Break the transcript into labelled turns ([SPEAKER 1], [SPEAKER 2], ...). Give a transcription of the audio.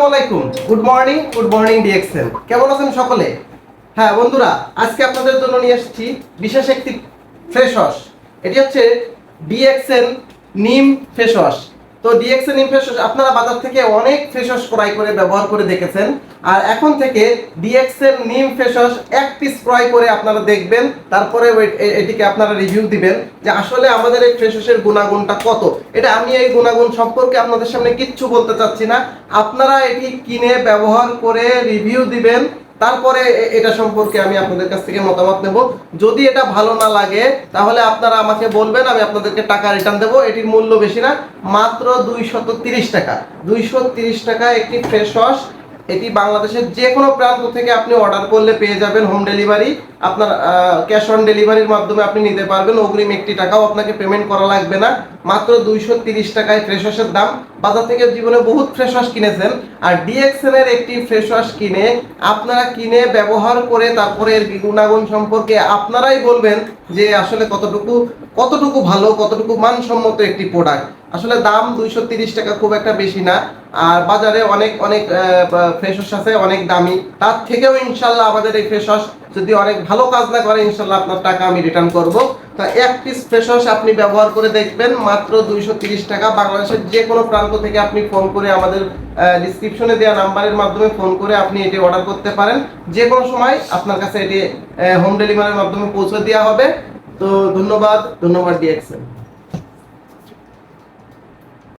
[SPEAKER 1] আসসালামাইকুম good morning good morning DXL কেমন আছেন সকলে? হ্যাঁ বন্ধুরা, আজকে আপনাদের জন্য নিয়ে এসেছি বিশেষ একটি ফ্রেশ ওয়াশ এটি হচ্ছে ডিএক্সএল নিম ফেস ওয়াশ তো ডিএক্সএল নিম ফেস আপনারা বাজার থেকে অনেক ফেস ওয়াশ ক্রয় করে ব্যবহার করে দেখেছেন। আর এখন থেকে ডিএক্সএল নিম ফেস এক পিস ক্রয় করে আপনারা দেখবেন, তারপরে এটিকে আপনারা রিভিউ দিবেন যে আসলে আমাদের এই ফেস গুণাগুণটা কত। এটা আমি এই গুণাগুণ সম্পর্কে আপনাদের সামনে কিচ্ছু বলতে চাচ্ছি না। আপনারা এটি কিনে ব্যবহার করে রিভিউ দিবেন তারপরে এটা সম্পর্কে আমি আপনাদের কাছ থেকে মতামত নেব। যদি এটা ভালো না লাগে, তাহলে আপনারা আমাকে বলবেন, আমি আপনাদেরকে টাকা রিটার্ন দেবো। এটির মূল্য বেশি না, মাত্র দুইশত তিরিশ টাকা। দুইশো তিরিশ টাকা একটি ফ্রেশ ওয়াশ এটি বাংলাদেশের যে কোনো প্রান্ত থেকে আপনি অর্ডার করলে পেয়ে যাবেন হোম ডেলিভারি আপনার ক্যাশ অন ডেলিভারির মাধ্যমে আপনি নিতে পারবেন। অগ্রিম একটি টাকাও আপনাকে পেমেন্ট করা লাগবে না। মাত্র দুইশো তিরিশ টাকায় ফ্রেশ ওয়াশের দাম। বাজার থেকে জীবনে বহুত ফ্রেশ ওয়াশ কিনেছেন। আর ডিএক্সএল এর একটি ফ্রেশ ওয়াশ কিনে আপনারা কিনে ব্যবহার করে তারপরে এর গুণাগুণ সম্পর্কে আপনারাই বলবেন যে আসলে কতটুকু কতটুকু ভালো, কতটুকু মানসম্মত একটি প্রোডাক্ট আসলে দাম দুইশো তিরিশ টাকা খুব একটা বেশি না। আর বাজারে অনেক অনেক ফ্রেশ ওয়াশ আছে, অনেক দামি। তার থেকেও ইনশাল্লাহ আমাদের এই ফ্রেশ ওয়াশ যদি অনেক ভালো কাজ না করে, ইনশাল্লাহ আপনার টাকা আমি রিটার্ন করব। তা এক পিস ফ্রেশ ওয়াশ আপনি ব্যবহার করে দেখবেন মাত্র দুইশো তিরিশ টাকা। বাংলাদেশের যে কোনো প্রান্ত থেকে আপনি ফোন করে আমাদের ডিসক্রিপশনে দেওয়া নাম্বারের মাধ্যমে ফোন করে আপনি এটি অর্ডার করতে পারেন। যে কোনো সময় আপনার কাছে এটি হোম ডেলিভারির মাধ্যমে পৌঁছে দেওয়া হবে। তো ধন্যবাদ ধন্যবাদ ডিএক্সএল